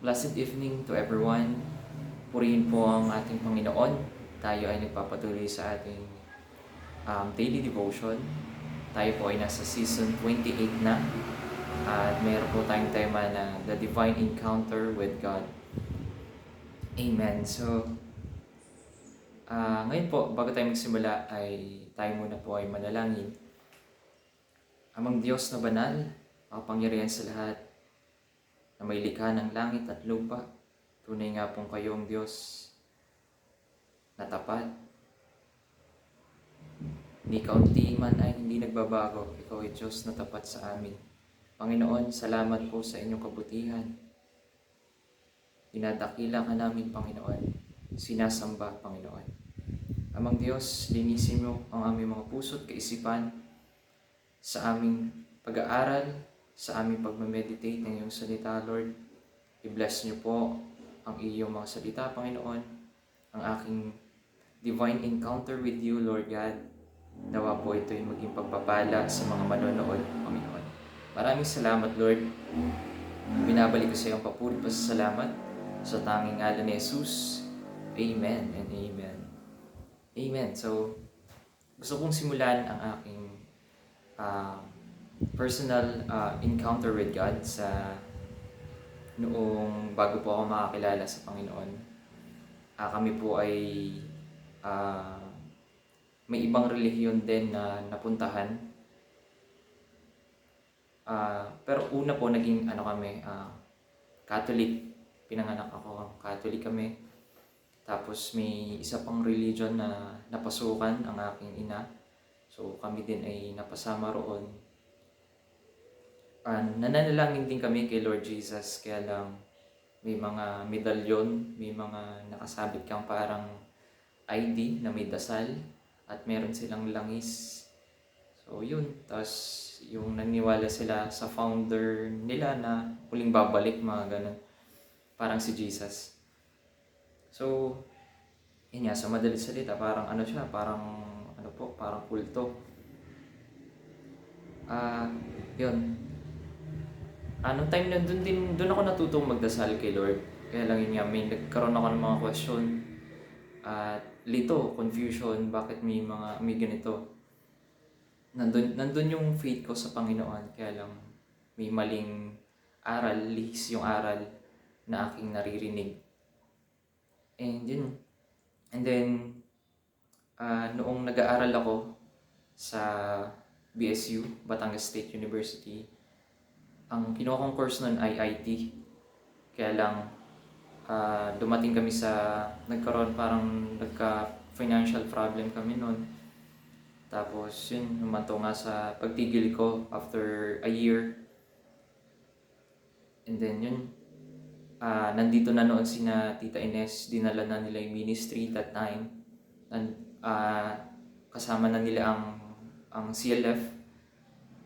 Blessed evening to everyone. Purihin po ang ating Panginoon. Tayo ay nagpapatuloy sa ating um, daily devotion. Tayo po ay nasa season 28 na. At mayroon po tayong tema na The Divine Encounter with God. Amen. So, ah ngayon po, bago tayo magsimula, ay tayo muna po ay manalangin. Amang Diyos na banal, makapangyarihan sa lahat, na may likha ng langit at lupa. Tunay nga pong kayong Diyos na tapat. Ni kaunti man ay hindi nagbabago. Ikaw ay Diyos na tapat sa amin. Panginoon, salamat po sa inyong kabutihan. Dinadakila ka namin, Panginoon. Sinasamba, Panginoon. Amang Diyos, linisin mo ang aming mga puso't kaisipan sa aming pag-aaral, sa aming pagmameditate ng iyong salita, Lord. I-bless niyo po ang iyong mga salita, Panginoon. Ang aking divine encounter with you, Lord God. Nawa po ito yung maging pagpapala sa mga manonood, Panginoon. Maraming salamat, Lord. Binabalik ko sa iyong papuri pa sa tanging ngalan ni Jesus. Amen and amen. Amen. So, gusto kong simulan ang aking ah, personal ah, encounter with God sa noong bago po ako makakilala sa Panginoon. Ah, kami po ay ah, may ibang relihiyon din na napuntahan. Ah, pero una po naging ano kami, ah, Catholic. Pinanganak ako, Catholic kami. Tapos may isa pang religion na napasukan ang aking ina. So kami din ay napasama roon. Uh, nananalangin din kami kay Lord Jesus kaya lang may mga medalyon, may mga nakasabit kang parang ID na may dasal at meron silang langis. So yun, tapos yung naniwala sila sa founder nila na huling babalik mga ganun. Parang si Jesus. So, yun nga, sa madalit salita, parang ano siya, parang ano po, parang kulto. Ah, yun. Anong time na dun din, dun ako natutong magdasal kay Lord. Kaya lang yun nga, may nagkaroon ako ng mga question. At lito, confusion, bakit may mga, may ganito. Nandun, nandun yung faith ko sa Panginoon. Kaya lang, may maling aral, lihis yung aral na aking naririnig. And yun. And then, ah, noong nag-aaral ako sa BSU, Batangas State University, ang kinuha kong course nun ay IT. Kaya lang, ah, dumating kami sa, nagkaroon parang nagka-financial problem kami nun. Tapos yun, humanto nga sa pagtigil ko after a year. And then yun, ah nandito na noon sina Tita Ines, dinala na nila yung ministry that time. And, ah kasama na nila ang ang CLF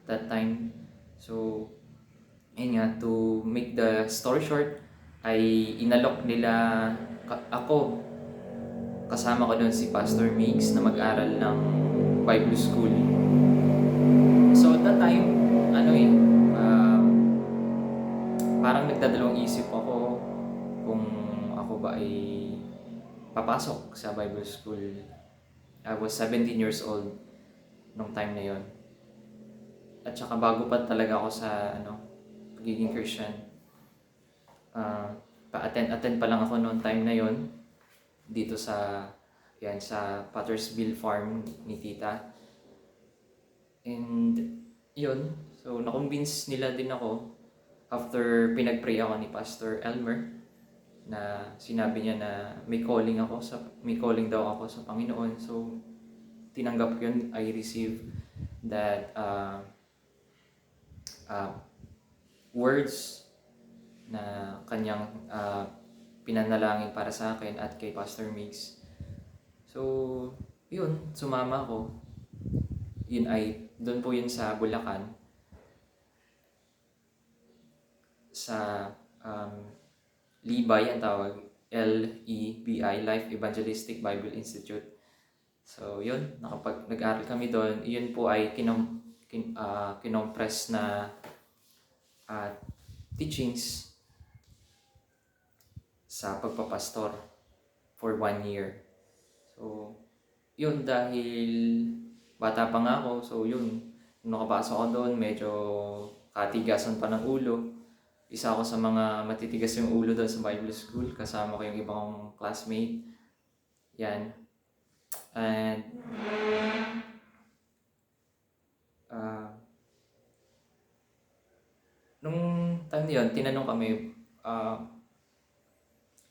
that time. So, ayun nga, to make the story short, ay inalok nila ka- ako kasama ko doon si Pastor Migs na mag-aral ng Bible School. So, that time, ano eh, um, parang nagdadalawang isip ako kung ako ba ay papasok sa Bible School. I was 17 years old nung time na yon. At saka bago pa talaga ako sa ano, pagiging Christian. Ah, pa-attend-attend pa lang ako noong time na yon dito sa yan sa Pottersville Farm ni Tita. And yun, so na-convince nila din ako after pinag-pray ako ni Pastor Elmer na sinabi niya na may calling ako sa may calling daw ako sa Panginoon. So tinanggap ko yun. I received that uh, uh, words na kanyang uh, pinanalangin para sa akin at kay Pastor Migs. So, yun, sumama ako. Yun ay, doon po yun sa Bulacan. Sa um, Libay ang tawag, L-E-B-I, Life Evangelistic Bible Institute. So, yun, nakapag nag-aral kami doon, yun po ay kinom, kin, ah, kinompress na ah, teachings sa pagpapastor for one year. So, yun dahil bata pa nga ako, so yun, nung nakapasok ako doon, medyo katigasan pa ng ulo. Isa ako sa mga matitigas yung ulo doon sa Bible School, kasama ko yung ibang classmate. Yan. And, ah, nung time na yun, tinanong kami, ah,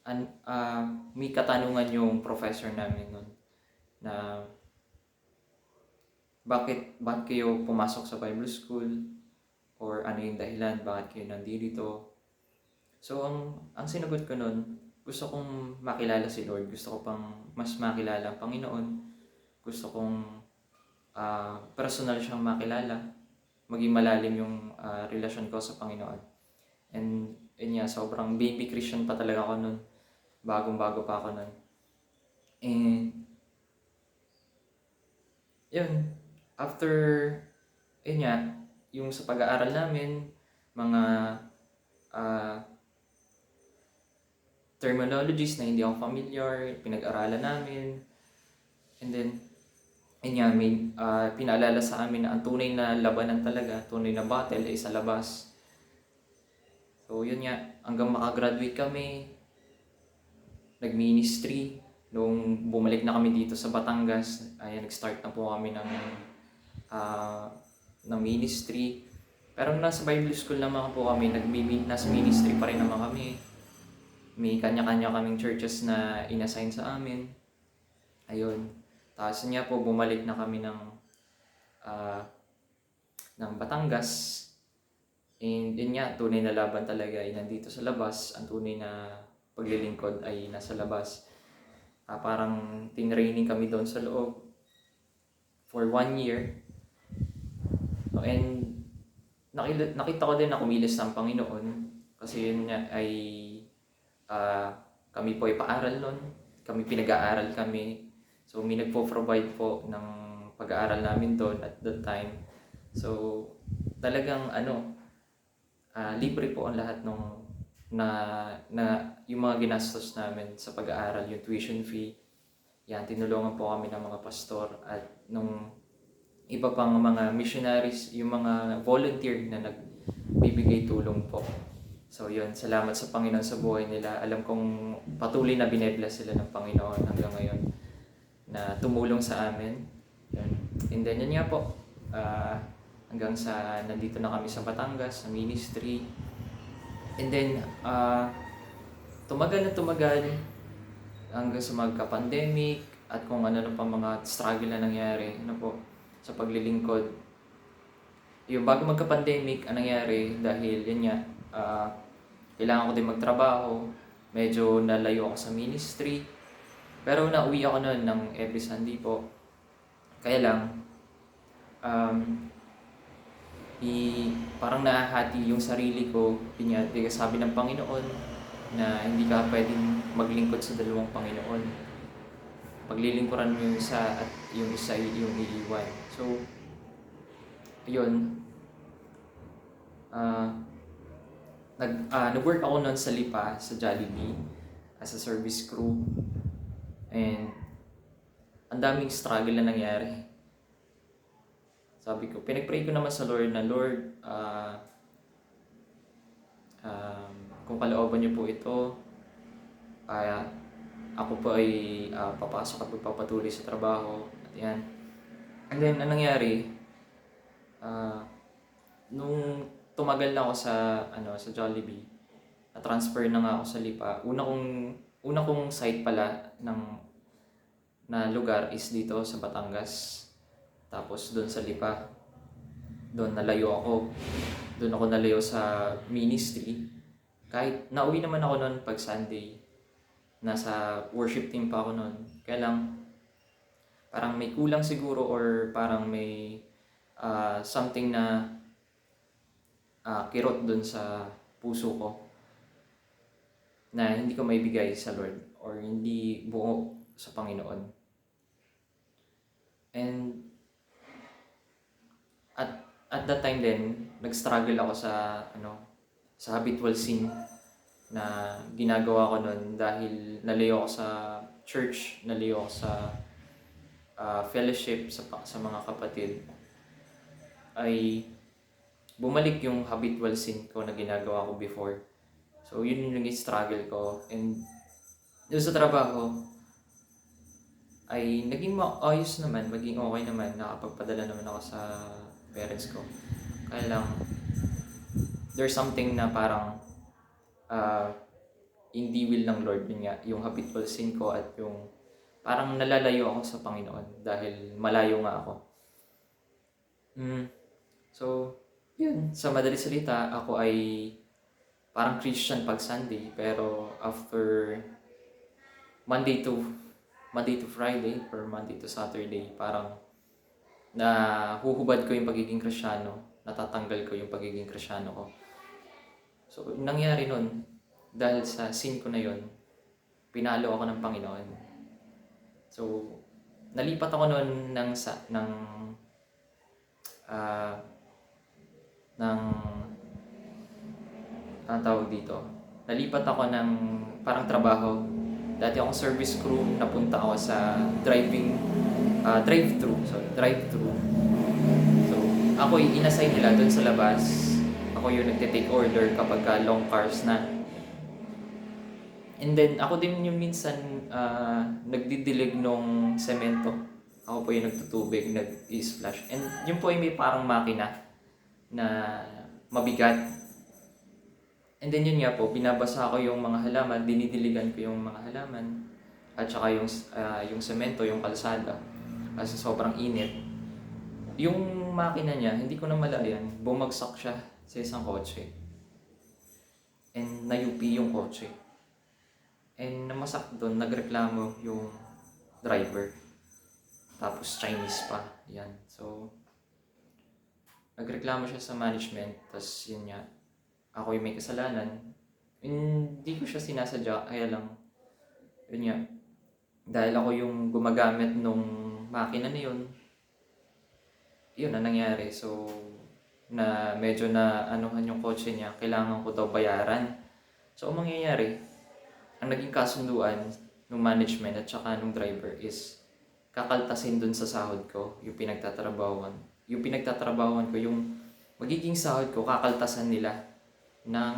an, ah, may katanungan yung professor namin nun na bakit bakit kayo pumasok sa Bible School? Or ano yung dahilan? Bakit kayo nandito so ang ang sinagot ko nun gusto kong makilala si Lord. Gusto ko pang mas makilala ang Panginoon. Gusto kong ah, personal siyang makilala maging malalim yung ah, relasyon ko sa Panginoon. And yun nga sobrang baby Christian pa talaga ako nun. Bagong bago pa ako nun. And yun, after, yun nga, yung sa pag-aaral namin, mga ah, terminologies na hindi ako familiar, pinag-aralan namin. And then, yun nga, ah, pinaalala sa amin na ang tunay na labanan talaga, tunay na battle ay sa labas. So, yun nga, hanggang makagraduate kami, nag-ministry, Nung bumalik na kami dito sa Batangas, ayan, nag-start na po kami ng, ah, ng ministry. Pero nasa Bible School naman po kami, nag nasa ministry pa rin naman kami. May kanya-kanya kaming churches na inassign sa amin. Ayun. Tapos niya po, bumalik na kami ng, ah, ng Batangas. And yun nga, tunay na laban talaga ay nandito sa labas. Ang tunay na paglilingkod ay nasa labas. Ah, parang tinraining kami doon sa loob for one year. No, and nakita, nakita ko din na kumilos ng Panginoon kasi yun nga ay ah, kami po ay paaral noon. Kami pinag-aaral kami. So may nagpo-provide po ng pag-aaral namin doon at that time. So talagang ano, ah, libre po ang lahat ng na, na yung mga ginastos namin sa pag-aaral, yung tuition fee, yan, tinulungan po kami ng mga pastor at nung iba pang mga missionaries, yung mga volunteer na nagbibigay tulong po. So yun, salamat sa Panginoon sa buhay nila. Alam kong patuloy na binebless sila ng Panginoon hanggang ngayon na tumulong sa amin. Yun. And then yun nga po, ah, hanggang sa nandito na kami sa Batangas, sa ministry. And then, ah, tumagal na tumagal hanggang sa magka-pandemic at kung ano pa mga struggle na nangyari ano po, sa paglilingkod. Yung bago magka-pandemic, ang nangyari dahil yun nga, ah, kailangan ko din magtrabaho, medyo nalayo ako sa ministry. Pero nauwi ako noon ng every Sunday po. Kaya lang, um, i, parang nahahati yung sarili ko. Di- sabi ng Panginoon na hindi ka pwedeng maglingkod sa dalawang Panginoon. Paglilingkuran mo yung isa at yung isa yung iiwan. So, yun. Ah, nag, ah, nag-work ako noon sa Lipa, sa Jollibee, as a service crew. And, ang daming struggle na nangyari. Sabi ko, pinag-pray ko naman sa Lord na, Lord, ah, um, kung kalooban niyo po ito, ah, ako po ay ah, papasok at magpapatuloy sa trabaho. At yan. And then, anong nangyari? Ah, nung tumagal na ako sa, ano, sa Jollibee, na-transfer na nga ako sa Lipa, una kong, una kong site pala ng na lugar is dito sa Batangas. Tapos doon sa Lipa, doon nalayo ako. Doon ako nalayo sa ministry. Kahit nauwi naman ako noon pag Sunday. Nasa worship team pa ako noon. Kaya lang, parang may kulang siguro or parang may ah, something na ah, kirot doon sa puso ko na hindi ko maibigay sa Lord or hindi buo sa Panginoon. And at at that time din, nag-struggle ako sa ano, sa habitual sin na ginagawa ko noon dahil nalayo ako sa church, nalayo ako sa ah, fellowship sa, sa mga kapatid, ay bumalik yung habitual sin ko na ginagawa ko before. So, yun yung naging struggle ko. And doon sa trabaho, ay naging maayos naman, maging okay naman, nakapagpadala naman ako sa parents ko. Kaya lang, there's something na parang ah, hindi will ng Lord yun nga, yung habitual sin ko at yung parang nalalayo ako sa Panginoon dahil malayo nga ako. Mm. So, yun. Sa madali salita, ako ay parang Christian pag Sunday, pero after Monday to Monday to Friday or Monday to Saturday, parang na huhubad ko yung pagiging Kristiyano, natatanggal ko yung pagiging Kristiyano ko. So, nangyari nun, dahil sa sin ko na yun, pinalo ako ng Panginoon. So, nalipat ako noon ng sa ng ah ng ang tawag dito. Nalipat ako ng parang trabaho. Dati akong service crew, napunta ako sa driving ah, drive-thru. So, drive-thru. So, ako yung inassign nila doon sa labas. Ako yung nagte-take order kapag ka long cars na. And then, ako din yung minsan ah, nagdidilig nung semento. Ako po yung nagtutubig, nag-splash. And yun po ay may parang makina na mabigat. And then yun nga po, binabasa ko yung mga halaman, dinidiligan ko yung mga halaman. At saka yung, ah, yung semento, yung kalsada. Kasi sobrang init. Yung makina niya, hindi ko na malayan, bumagsak siya sa isang kotse. And nayupi yung kotse. And namasak doon, nagreklamo yung driver. Tapos Chinese pa. Yan. So, nagreklamo siya sa management. Tapos yun nga, ako yung may kasalanan. Hindi ko siya sinasadya, kaya lang, yun nga, dahil ako yung gumagamit nung makina na yun, yun na nangyari. So, na medyo na anuhan yung kotse niya, kailangan ko daw bayaran. So, ang mangyayari, ang naging kasunduan ng management at saka ng driver is kakaltasin dun sa sahod ko, yung pinagtatrabawan. Yung pinagtatrabawan ko, yung magiging sahod ko, kakaltasan nila ng,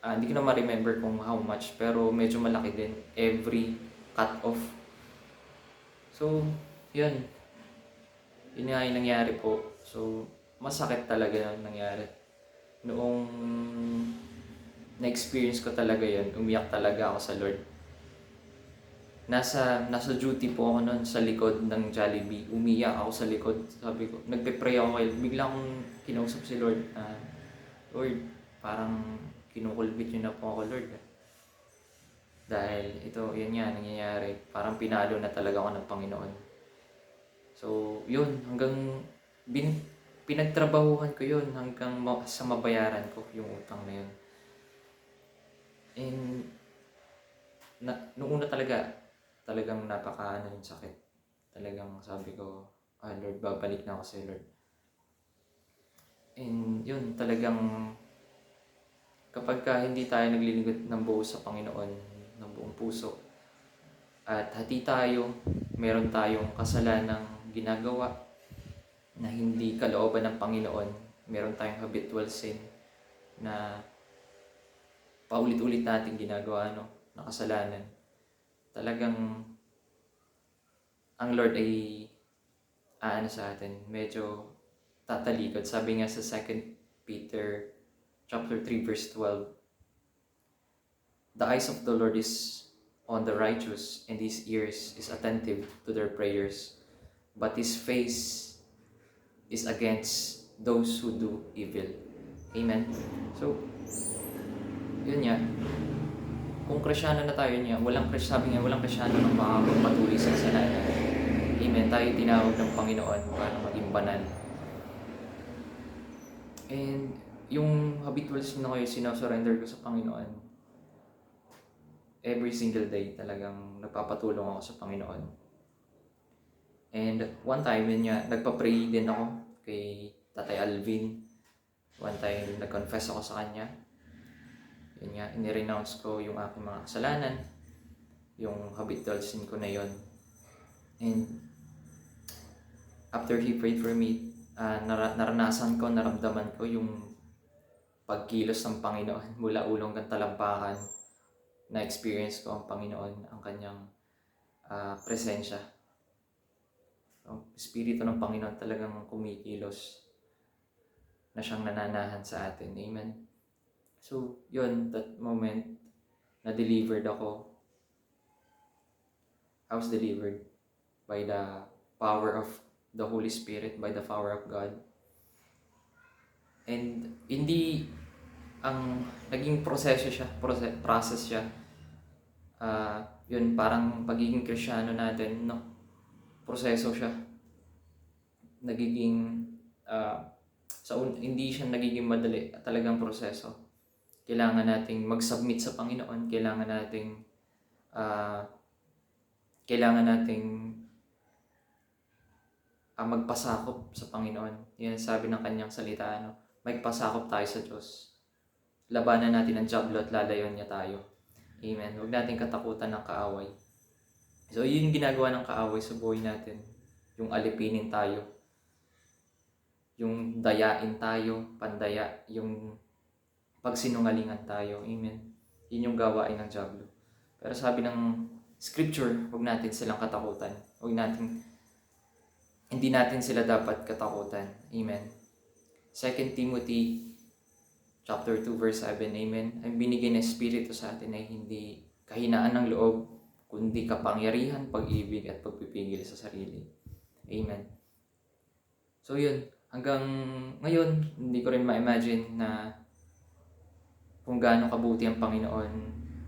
ah, hindi ko na ma-remember kung how much, pero medyo malaki din every cut off. So, yun. Yun nga yung nangyari po. So, masakit talaga yung nangyari. Noong na-experience ko talaga yun, umiyak talaga ako sa Lord. Nasa, nasa duty po ako noon sa likod ng Jollibee. Umiyak ako sa likod. Sabi ko, nagpe-pray ako kayo. Bigla akong kinausap si Lord na, Lord, parang kinukulbit niyo na po ako, Lord. Dahil ito, yan nga, nangyayari. Parang pinalo na talaga ako ng Panginoon. So, yun, hanggang bin, pinagtrabahuhan ko yun hanggang ma- sa mabayaran ko yung utang na yun. And, na, nung una talaga, talagang napaka ano yung sakit. Talagang sabi ko, ah Lord, babalik na ako sa Lord. And yun, talagang kapag ka hindi tayo naglilingkod ng buo sa Panginoon, ng buong puso, at hati tayo, meron tayong kasalanang ginagawa na hindi kalooban ng Panginoon, meron tayong habitual sin na paulit-ulit natin ginagawa no, na kasalanan. Talagang ang Lord ay aano sa atin, medyo tatalikod. Sabi nga sa 2 Peter chapter 3 verse 12, The eyes of the Lord is on the righteous and his ears is attentive to their prayers, but his face is against those who do evil. Amen. So, yun nga. Kung krisyano na tayo niya, walang kris sabi nga, walang krisyano na makakapatuloy sa kasalanan. Amen. Tayo tinawag ng Panginoon para maging banal. And yung habitual sin na kayo, sinasurrender ko sa Panginoon. Every single day talagang nagpapatulong ako sa Panginoon. And one time, yun nga, nagpa-pray din ako kay Tatay Alvin. One time, nag-confess ako sa kanya. Yun nga, inirenounce ko yung aking mga kasalanan, yung habitual sin ko na yon. And after he prayed for me, ah, nara- naranasan ko, naramdaman ko yung pagkilos ng Panginoon mula ulong ng talampakan na experience ko ang Panginoon, ang kanyang ah, presensya. Ang Espiritu ng Panginoon talagang kumikilos na siyang nananahan sa atin. Amen. So, yun, that moment, na-delivered ako. I was delivered by the power of the Holy Spirit, by the power of God. And hindi ang naging proseso siya, prose- process siya. Ah, yun, parang pagiging krisyano natin, no? Proseso siya. Nagiging, ah, sa un- hindi siya nagiging madali, talagang proseso. Kailangan nating mag-submit sa Panginoon, kailangan nating, ah, kailangan nating ah, magpasakop sa Panginoon. Yan sabi ng kanyang salita, ano, magpasakop tayo sa Diyos. Labanan natin ang jablo at lalayon niya tayo. Amen. Huwag natin katakutan ng kaaway. So, yun yung ginagawa ng kaaway sa buhay natin. Yung alipinin tayo. Yung dayain tayo, pandaya. Yung pagsinungalingan tayo. Amen. Yun yung gawain ng jablo. Pero sabi ng scripture, huwag natin silang katakutan. Huwag natin, hindi natin sila dapat katakutan. Amen. 2 Timothy chapter 2 verse 7, Amen. Ang binigay na Espiritu sa atin ay hindi kahinaan ng loob, kundi kapangyarihan, pag-ibig at pagpipigil sa sarili. Amen. So yun, hanggang ngayon, hindi ko rin ma-imagine na kung gaano kabuti ang Panginoon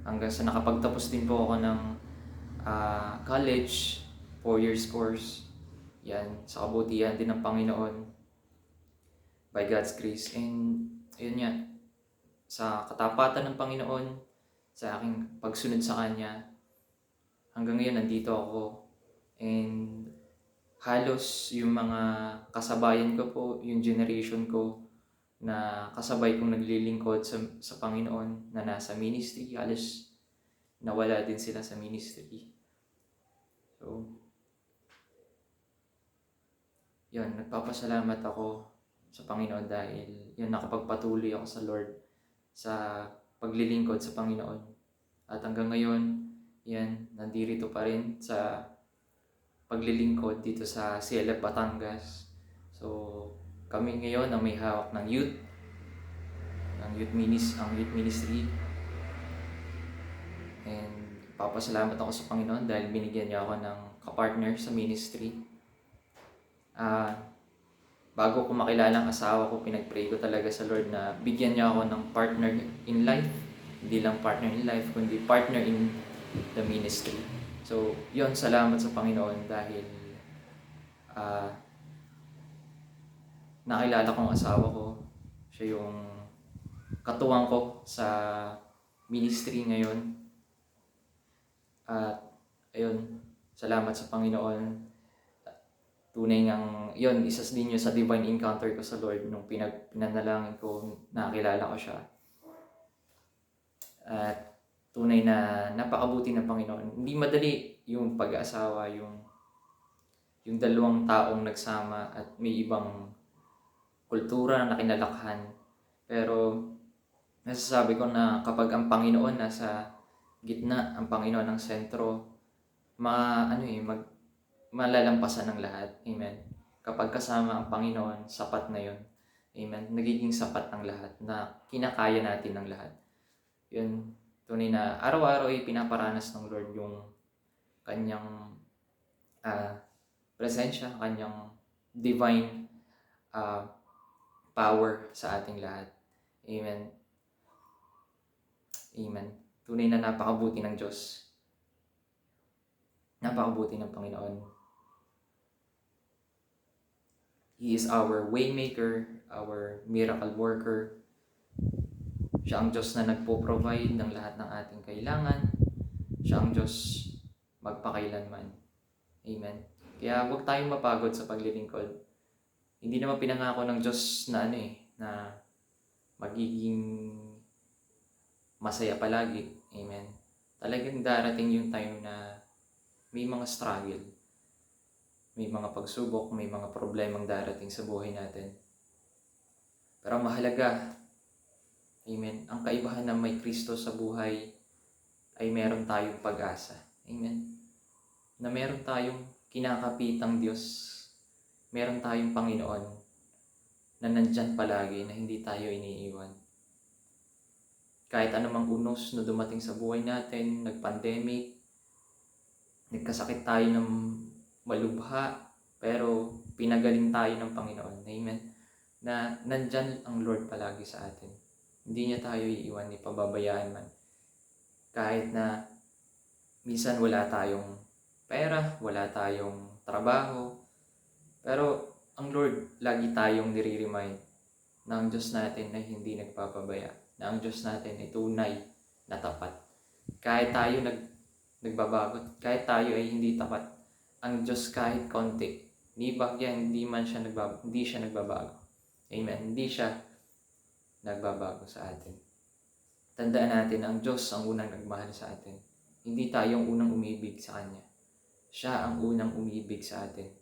hanggang sa nakapagtapos din po ako ng ah, college, 4 years course. Yan, sa kabutihan din ng Panginoon by God's grace. And ayun nga, sa katapatan ng Panginoon, sa aking pagsunod sa Kanya, hanggang ngayon nandito ako. And halos yung mga kasabayan ko po, yung generation ko, na kasabay kong naglilingkod sa, sa Panginoon na nasa ministry, halos nawala din sila sa ministry. So, yun, nagpapasalamat ako sa Panginoon dahil yun, nakapagpatuloy ako sa Lord sa paglilingkod sa Panginoon. At hanggang ngayon, yan, nandirito pa rin sa paglilingkod dito sa CLF Batangas. So, kami ngayon ang may hawak ng youth, ng youth minis, ang youth ministry. And papasalamat ako sa Panginoon dahil binigyan niya ako ng kapartner sa ministry. Ah, bago ko makilala ang asawa ko, pinag-pray ko talaga sa Lord na bigyan niya ako ng partner in life. Hindi lang partner in life, kundi partner in the ministry. So, yon salamat sa Panginoon dahil ah nakilala ko ang asawa ko. Siya yung katuwang ko sa ministry ngayon. At ayun, salamat sa Panginoon tunay ngang, yun, isa din yun sa divine encounter ko sa Lord nung pinag, pinanalangin ko, nakilala ko siya. At tunay na napakabuti ng Panginoon. Hindi madali yung pag-aasawa, yung yung dalawang taong nagsama at may ibang kultura na kinalakhan. Pero nasasabi ko na kapag ang Panginoon nasa gitna, ang Panginoon ang sentro, ma ano eh, mag malalampasan ng lahat. Amen. Kapag kasama ang Panginoon, sapat na yon. Amen. Nagiging sapat ang lahat na kinakaya natin ng lahat. Yun, tunay na araw-araw ay pinaparanas ng Lord yung kanyang ah, presensya, kanyang divine ah, power sa ating lahat. Amen. Amen. Tunay na napakabuti ng Diyos. Napakabuti ng Panginoon. He is our waymaker, our miracle worker. Siya ang Diyos na nagpo-provide ng lahat ng ating kailangan. Siya ang Diyos magpakailanman. Amen. Kaya huwag tayong mapagod sa paglilingkod. Hindi naman pinangako ng Diyos na ano eh, na magiging masaya palagi. Amen. Talagang darating yung time na may mga struggle, may mga pagsubok, may mga problemang darating sa buhay natin. Pero mahalaga, Amen, ang kaibahan na may Kristo sa buhay ay meron tayong pag-asa. Amen. Na meron tayong kinakapitang Diyos. Meron tayong Panginoon na nandyan palagi na hindi tayo iniiwan. Kahit anumang unos na dumating sa buhay natin, nag-pandemic, nagkasakit tayo ng malubha, pero pinagaling tayo ng Panginoon. Amen. Na nandyan ang Lord palagi sa atin. Hindi niya tayo iiwan ni pababayaan man. Kahit na minsan wala tayong pera, wala tayong trabaho, pero ang Lord lagi tayong nire-remind na ang Diyos natin ay hindi nagpapabaya, na ang Diyos natin ay tunay na tapat. Kahit tayo nag, nagbabago, kahit tayo ay hindi tapat, ang Diyos kahit konti, ni bagya hindi man siya nagbabago, hindi siya nagbabago. Amen. Hindi siya nagbabago sa atin. Tandaan natin na ang Diyos ang unang nagmahal sa atin. Hindi tayo ang unang umibig sa Kanya. Siya ang unang umibig sa atin.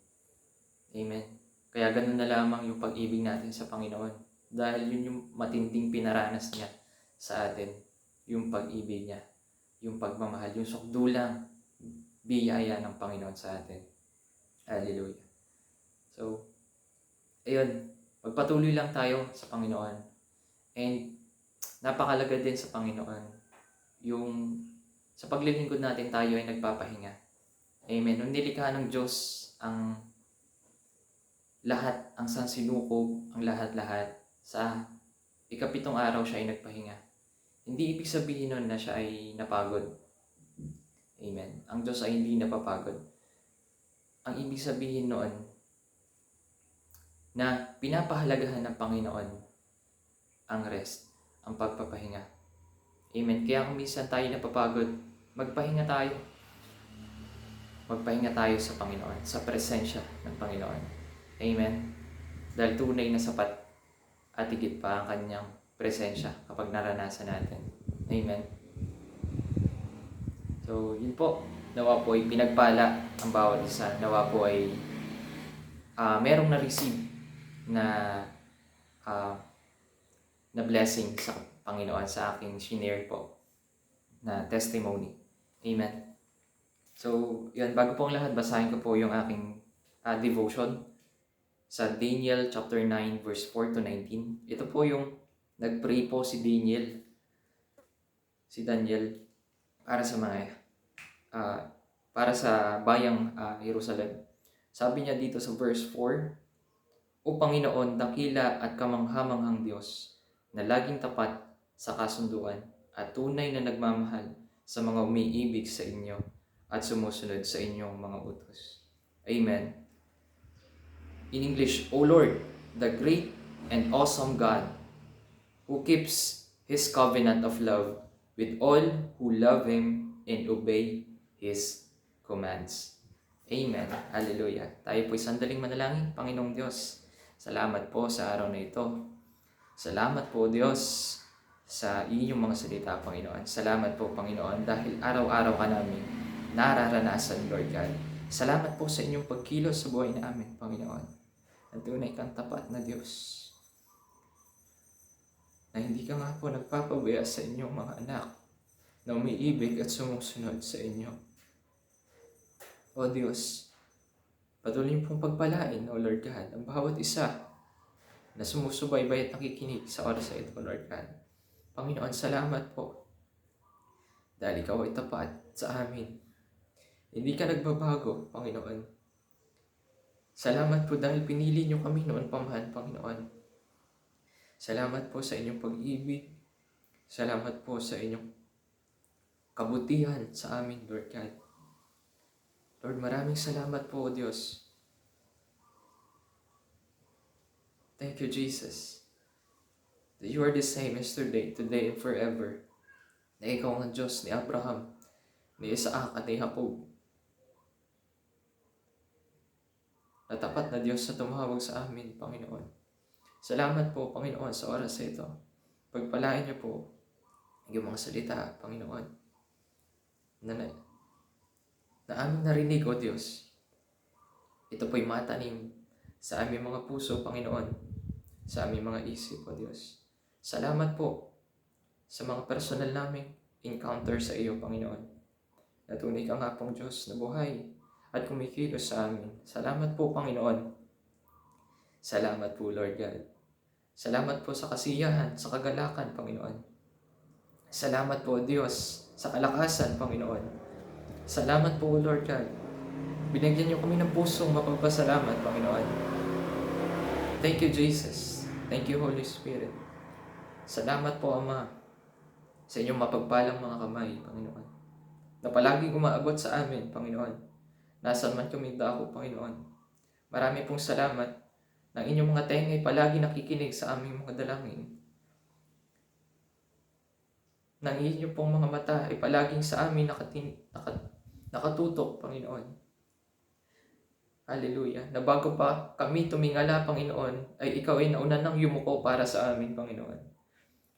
Amen. Kaya ganun na lamang yung pag-ibig natin sa Panginoon. Dahil yun yung matinding pinaranas niya sa atin. Yung pag-ibig niya. Yung pagmamahal. Yung sukdulang biyaya ng Panginoon sa atin. Hallelujah. So, ayun. Magpatuloy lang tayo sa Panginoon. And napakalaga din sa Panginoon yung sa paglilingkod natin tayo ay nagpapahinga. Amen. Nung nilikha ng Diyos ang lahat, ang sansinukob, ang lahat-lahat, sa ikapitong araw siya ay nagpahinga. Hindi ibig sabihin nun na siya ay napagod. Amen. Ang Diyos ay hindi napapagod. Ang ibig sabihin noon na pinapahalagahan ng Panginoon ang rest, ang pagpapahinga. Amen. Kaya kung minsan tayo napapagod, magpahinga tayo. Magpahinga tayo sa Panginoon, sa presensya ng Panginoon. Amen. Dahil tunay na sapat at higit pa ang kanyang presensya kapag naranasan natin. Amen. So, yun po. Nawa po ay pinagpala ang bawat isa. Nawa po ay ah, merong na-receive na ah, na blessing sa Panginoon sa aking shinare po na testimony. Amen. So, yun, bago po ang lahat, basahin ko po yung aking ah, devotion sa Daniel chapter 9 verse 4 to 19. Ito po yung nagpray po si Daniel si Daniel para sa mga ah, para sa bayang ah, Jerusalem. Sabi niya dito sa verse 4, O Panginoon, dakila at kamanghamanghang Diyos, na laging tapat sa kasunduan at tunay na nagmamahal sa mga umiibig sa inyo at sumusunod sa inyong mga utos. Amen. In English, O Lord, the great and awesome God, who keeps His covenant of love with all who love Him and obey His commands. Amen. Hallelujah. Tayo po'y sandaling manalangin, Panginoong Diyos. Salamat po sa araw na ito. Salamat po, Diyos, sa inyong mga salita, Panginoon. Salamat po, Panginoon, dahil araw-araw ka namin nararanasan, Lord God. Salamat po sa inyong pagkilos sa buhay namin, Panginoon. Ang tunay kang tapat na Diyos. Na hindi ka nga po nagpapabaya sa inyong mga anak na umiibig at sumusunod sa inyo. O Diyos, patuloy pong pagpalain, O Lord God, ang bawat isa na sumusubaybay at nakikinig sa oras na ito, Lord God. Panginoon, salamat po. Dahil ikaw ay tapat sa amin. Hindi ka nagbabago, Panginoon. Salamat po dahil pinili niyo kami noon pamahan, Panginoon. Salamat po sa inyong pag-ibig. Salamat po sa inyong kabutihan sa amin, Lord God. Lord, maraming salamat po, O Diyos. Thank you, Jesus. That you are the same yesterday, today, and forever. Na ikaw ang Diyos ni Abraham, ni Isaac at ni Jacob. Na tapat na Diyos na tumawag sa amin, Panginoon. Salamat po, Panginoon, sa oras na ito. Pagpalain niyo po ang yung mga salita, Panginoon, na, na, aming narinig, O Diyos. Ito po'y matanim sa aming mga puso, Panginoon, sa aming mga isip, O Diyos. Salamat po sa mga personal naming encounter sa iyo, Panginoon. Natunay ka nga pong Diyos na buhay at kumikilos sa amin. Salamat po, Panginoon. Salamat po, Lord God. Salamat po sa kasiyahan, sa kagalakan, Panginoon. Salamat po, Diyos, sa kalakasan, Panginoon. Salamat po, Lord God. Binigyan niyo kami ng pusong mapagpasalamat, Panginoon. Thank you, Jesus. Thank you, Holy Spirit. Salamat po, Ama, sa inyong mapagpalang mga kamay, Panginoon. Na palaging umaabot sa amin, Panginoon. Nasaan man kami dako, Panginoon. Marami pong salamat ng inyong mga tenga ay palagi nakikinig sa aming mga dalangin. Nang inyong pong mga mata ay palaging sa amin nakatin, nakat, nakatutok, Panginoon. Hallelujah. Na bago pa kami tumingala, Panginoon, ay ikaw ay nauna nang yumuko para sa amin, Panginoon.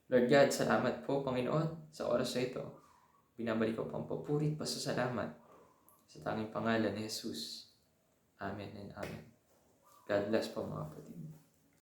Lord God, salamat po, Panginoon, sa oras na ito. Binabalik ko pang papurit, pasasalamat sa tanging pangalan ni Jesus. Amen and Amen. God bless po mga kapatid.